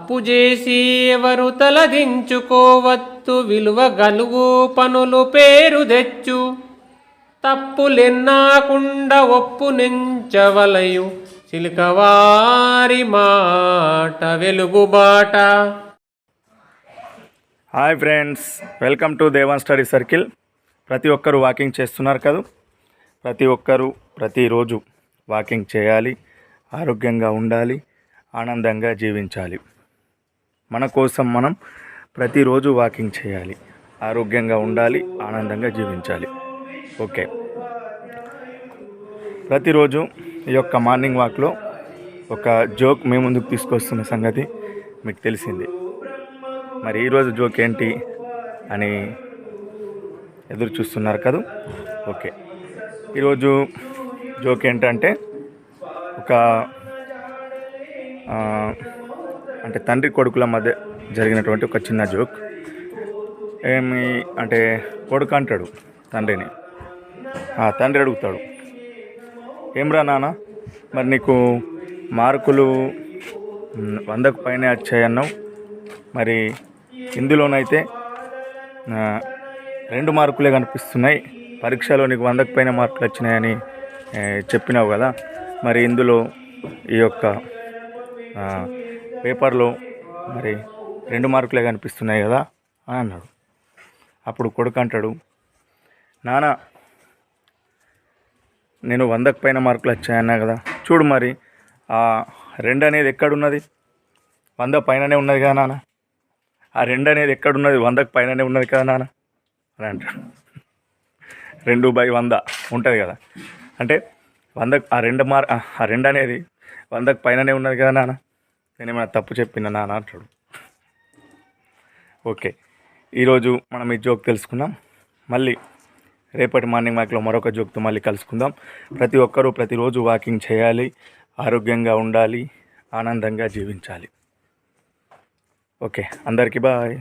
తప్పు చేసి ఎవరు తలదించుకోవత్తు విలువ గలుగు పనులు పేరు తెచ్చు. తప్పులెన్నాకుండా ఒప్పు నెంచవలయు చిలుకవారి మాట వెలుగుబాట hi friends welcome to Devan study circle. ప్రతి ఒక్కరు వాకింగ్ చేస్తున్నారు కదా? ప్రతి ఒక్కరూ ప్రతిరోజు వాకింగ్ చేయాలి ఆరోగ్యంగా ఉండాలి ఆనందంగా జీవించాలి. మన కోసం మనం ప్రతిరోజు వాకింగ్ చేయాలి. ఆరోగ్యంగా ఉండాలి ఆనందంగా జీవించాలి. ఓకే. ప్రతిరోజు ఈ యొక్క మార్నింగ్ వాక్లో ఒక జోక్ మీ ముందుకు తీసుకొస్తున్న సంగతి మీకు తెలిసింది. మరి ఈరోజు జోక్ ఏంటి అని ఎదురు చూస్తున్నారు కదా? ఓకే. ఈరోజు జోక్ ఏంటంటే ఒక అంటే తండ్రి కొడుకుల మధ్య జరిగినటువంటి ఒక చిన్న జోక్. ఏమి అంటే కొడుకు అంటాడు తండ్రిని. ఆ, తండ్రి అడుగుతాడు ఏమ్రా నాన్న మరి నీకు మార్కులు వందకు పైనే వచ్చాయన్నావు. మరి ఇందులోనైతే రెండు మార్కులే కనిపిస్తున్నాయి. పరీక్షలో నీకు వందకు పైన మార్కులు వచ్చినాయని చెప్పినావు కదా. మరి ఇందులో ఈ యొక్క పేపర్లో మరి రెండు మార్కులే కనిపిస్తున్నాయి కదా అని అన్నాడు. అప్పుడు కొడుకు అంటాడు నాన్న నేను వందకు పైన మార్కులు వచ్చాయన్నా కదా. చూడు మరి ఆ రెండు అనేది ఎక్కడున్నది? వంద పైననే ఉన్నది కదా నాన్న ఆ రెండు అనేది ఎక్కడున్నది? వందకు పైననే ఉన్నది కదా నాన్న అని అంటాడు. రెండు బై వంద ఉంటుంది కదా. అంటే వంద ఆ రెండు మార్ ఆ రెండు అనేది వందకు పైననే ఉన్నది కదా నాన్న నేను ఏమైనా తప్పు చెప్పిన నాన్న అంటాడు. ఓకే. ఈరోజు మనం ఈ జోక్ తెలుసుకున్నాం మళ్ళీ రేపటి మార్నింగ్ వాక్లో మరొక జోక్తో మళ్ళీ కలుసుకుందాం. ప్రతి ఒక్కరూ ప్రతిరోజు వాకింగ్ చేయాలి ఆరోగ్యంగా ఉండాలి ఆనందంగా జీవించాలి. ఓకే. అందరికీ బాయ్.